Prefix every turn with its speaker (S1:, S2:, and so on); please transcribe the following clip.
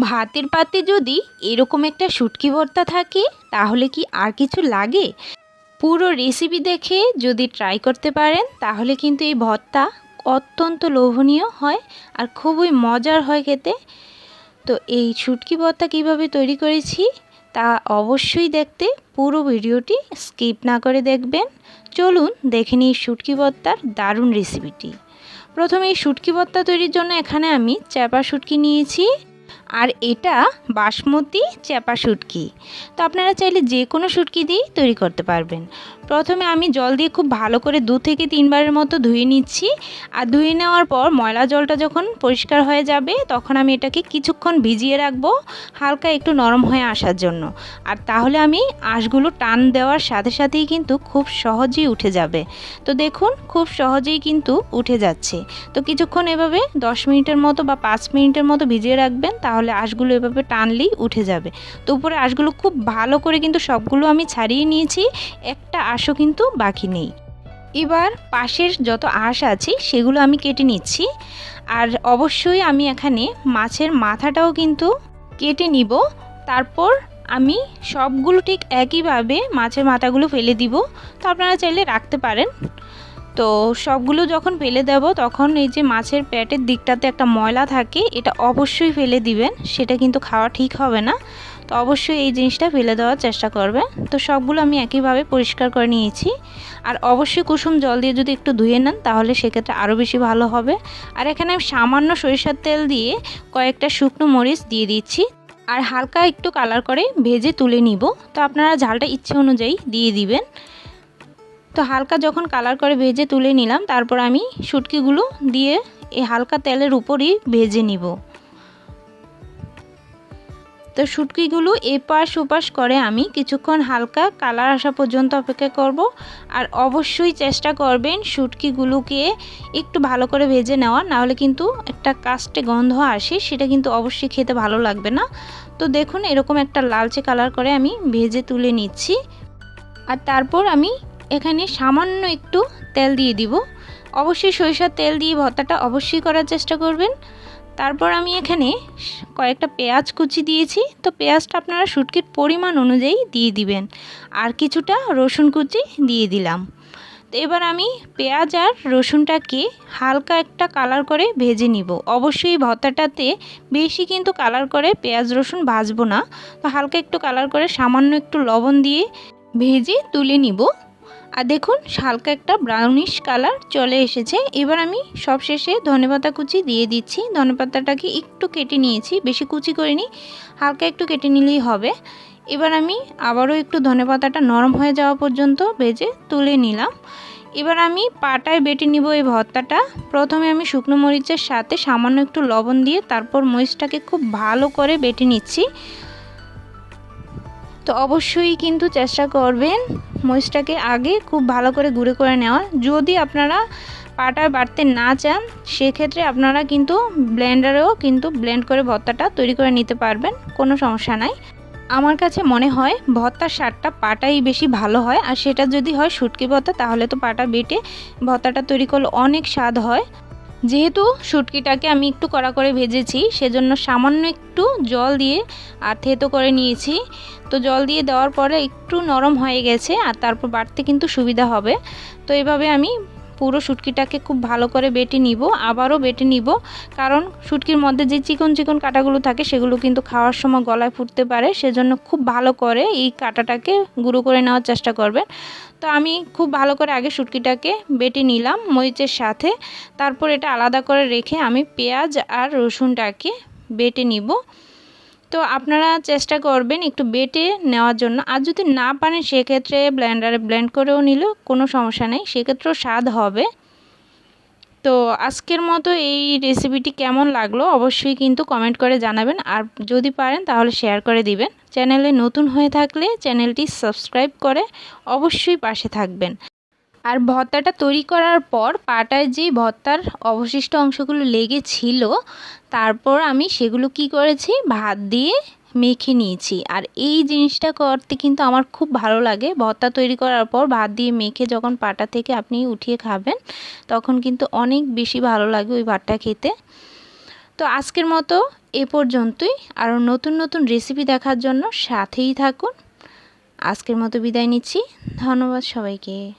S1: ভাতের পাতে যদি এরকম একটা শুটকি ভর্তা থাকে, তাহলে কি আর কিছু লাগে? পুরো রেসিপি দেখে যদি ট্রাই করতে পারেন, তাহলে কিন্তু এই ভর্তা অত্যন্ত লোভনীয় হয় আর খুবই মজার হয় খেতে। তো এই শুটকি ভর্তা কীভাবে তৈরি করেছি, তা অবশ্যই দেখতে পুরো ভিডিওটি স্কিপ না করে দেখবেন। চলুন দেখে নিই শুটকি ভর্তার দারুণ রেসিপিটি প্রথমে এই শুটকি ভর্তা তৈরির জন্য এখানে আমি চ্যাপা শুটকি নিয়েছি। আর এটা বাসমতি চ্যাপা শুটকি। তো আপনারা চাইলে যে কোনো শুটকি দিয়েই তৈরি করতে পারবেন। প্রথমে আমি জল দিয়ে খুব ভালো করে দু থেকে তিনবারের মতো ধুয়ে নিচ্ছি। আর ধুয়ে নেওয়ার পর ময়লা জলটা যখন পরিষ্কার হয়ে যাবে, তখন আমি এটাকে কিছুক্ষণ ভিজিয়ে রাখব হালকা একটু নরম হয়ে আসার জন্য। আর তাহলে আমি আঁশগুলো টান দেওয়ার সাথে সাথেই কিন্তু খুব সহজেই উঠে যাবে। তো দেখুন, খুব সহজেই কিন্তু উঠে যাচ্ছে। তো কিছুক্ষণ এভাবে দশ মিনিটের মতো বা পাঁচ মিনিটের মতো ভিজিয়ে রাখবেন, তাহলে আঁশগুলো এভাবে টানলেই উঠে যাবে। তো উপরে আঁশগুলো খুব ভালো করে কিন্তু সবগুলো আমি ছাড়িয়ে নিয়েছি। একটা আঁশও কিন্তু বাকি নেই। এবার পাশের যত আঁশ আছে, সেগুলো আমি কেটে নিচ্ছি। আর অবশ্যই আমি এখানে মাছের মাথাটাও কিন্তু কেটে নিব। তারপর আমি সবগুলো ঠিক একইভাবে মাছের মাথাগুলো ফেলে দিব। তো আপনারা চাইলে রাখতে পারেন। তো সবগুলো যখন ফেলে দেব, তখন এই যে মাছের পেটের দিকটাতে একটা ময়লা থাকে, এটা অবশ্যই ফেলে দিবেন। সেটা কিন্তু খাওয়া ঠিক হবে না। তো অবশ্যই এই জিনিসটা ফেলে দেওয়ার চেষ্টা করবে। তো সবগুলো আমি একইভাবে পরিষ্কার করে নিয়েছি। আর অবশ্যই কুসুম জল দিয়ে যদি একটু ধুয়ে নেন, তাহলে সেক্ষেত্রে আরও বেশি ভালো হবে। আর এখানে আমি সামান্য সরিষার তেল দিয়ে কয়েকটা শুকনো মরিচ দিয়ে দিচ্ছি। আর হালকা একটু কালার করে ভেজে তুলে নিব। তো আপনারা ঝালটা ইচ্ছে অনুযায়ী দিয়ে দিবেন। তো হালকা যখন কালার করে ভেজে তুলে নিলাম, তারপর আমি শুটকিগুলো দিয়ে এই হালকা তেলের উপরই ভেজে নিব। তো শুটকিগুলো এপাশ ওপাশ করে আমি কিছুক্ষণ হালকা কালার আসা পর্যন্ত অপেক্ষা করব। আর অবশ্যই চেষ্টা করবেন শুটকিগুলোকে একটু ভালো করে ভেজে নেওয়া নাহলে কিন্তু একটা কাস্টে গন্ধ আসে, সেটা কিন্তু অবশ্যই খেতে ভালো লাগবে না। তো দেখুন, এরকম একটা লালচে কালার করে আমি ভেজে তুলে নিচ্ছি। আর তারপর আমি এখানে সামান্য একটু তেল দিয়ে দিব। অবশ্যই সরিষার তেল দিয়ে ভর্তাটা অবশ্যই করার চেষ্টা করবেন। তারপর আমি এখানে কয়েকটা পেঁয়াজ কুচি দিয়েছি। তো পেঁয়াজটা আপনারা শুটকির পরিমাণ অনুযায়ী দিয়ে দিবেন। আর কিছুটা রসুন কুচি দিয়ে দিলাম। তো এবার আমি পেঁয়াজ আর রসুনটাকে হালকা একটা কালার করে ভেজে নিব। অবশ্যই ভর্তাটাতে বেশি কিন্তু কালার করে পেঁয়াজ রসুন ভাজবো না। তো হালকা একটু কালার করে সামান্য একটু লবণ দিয়ে ভেজে তুলে নিব। আর দেখুন, হালকা একটা ব্রাউনিশ কালার চলে এসেছে। এবার আমি সবশেষে ধনেপাতা কুচি দিয়ে দিচ্ছি। ধনেপাতাটাকে একটু কেটে নিয়েছি, বেশি কুচি করিনি, হালকা একটু কেটে নিলেই হবে। এবার আমি আবারও একটু ধনেপাতাটা নরম হয়ে যাওয়া পর্যন্ত ভেজে তুলে নিলাম। এবার আমি পাটায় বেটে নিব এই ভর্তাটা। প্রথমে আমি শুকনো মরিচের সাথে সামান্য একটু লবণ দিয়ে তারপর মরিচটাকে খুব ভালো করে বেটে নিচ্ছি। তো অবশ্যই কিন্তু চেষ্টা করবেন মরিচটাকে আগে খুব ভালো করে গুঁড়ো করে নেওয়া যদি আপনারা পাটা বাড়তে না চান, সেক্ষেত্রে আপনারা কিন্তু ব্লেন্ডারেও কিন্তু ব্লেন্ড করে ভর্তাটা তৈরি করে নিতে পারবেন, কোনো সমস্যা নাই। আমার কাছে মনে হয় ভর্তার স্বাদটা পাটাই বেশি ভালো হয়, আর সেটা যদি হয় শুটকি ভর্তা, তাহলে তো পাটা বেটে ভর্তাটা তৈরি করলে অনেক স্বাদ হয়। যেহেতু শুটকিটাকে আমি একটু কড়া করে ভেজেছি, সেজন্য সামান্য একটু জল দিয়ে আর থেতো করে নিয়েছি। তো জল দিয়ে দেওয়ার পরে একটু নরম হয়ে গেছে আর তারপর বাড়তে কিন্তু সুবিধা হবে। তো এভাবে আমি পুরো শুটকিটাকে খুব ভালো করে বেটে নিব, আবারও বেটে নিব। কারণ শুটকির মধ্যে যে চিকন চিকন কাটাগুলো থাকে, সেগুলো কিন্তু খাওয়ার সময় গলায় ফুটতে পারে। সেজন্য খুব ভালো করে এই কাটাটাকে গুঁড়ো করে নেওয়ার চেষ্টা করবেন। তো আমি খুব ভালো করে আগে শুটকিটাকে বেটে নিলাম মরিচের সাথে। তারপর এটা আলাদা করে রেখে আমি পেঁয়াজ আর রসুনটাকে বেটে নিব। তো আপনারা চেষ্টা করবেন একটু বেটে নেওয়ার জন্য। আর যদি না পারেন, সেক্ষেত্রে ব্লেন্ডারে ব্লেন্ড করেও নিলেও কোনো সমস্যা নেই। সেক্ষেত্রেও স্বাদ হবে। তো আজকের মতো এই রেসিপিটি কেমন লাগল অবশ্যই কিন্তু কমেন্ট করে জানাবেন। আর যদি পারেন, তাহলে শেয়ার করে দিবেন। চ্যানেলে নতুন হয়ে থাকলে চ্যানেলটি সাবস্ক্রাইব করে অবশ্যই পাশে থাকবেন। আর ভর্তাটা তৈরি করার পর পাটায় যে ভর্তার অবশিষ্ট অংশগুলো লেগেছিল, তারপর আমি সেগুলো কি করেছি? ভাত দিয়ে মেখে নিয়েছি। আর এই জিনিসটা করতে কিন্তু আমার খুব ভালো লাগে। ভর্তা তৈরি করার পর ভাত দিয়ে মেখে যখন পাটা থেকে আপনি উঠিয়ে খাবেন, তখন কিন্তু অনেক বেশি ভালো লাগে ওই ভাতটা খেতে। তো আজকের মতো এ পর্যন্তই। আরও নতুন নতুন রেসিপি দেখার জন্য সাথেই থাকুন। আজকের মতো বিদায় নিচ্ছি। ধন্যবাদ সবাইকে।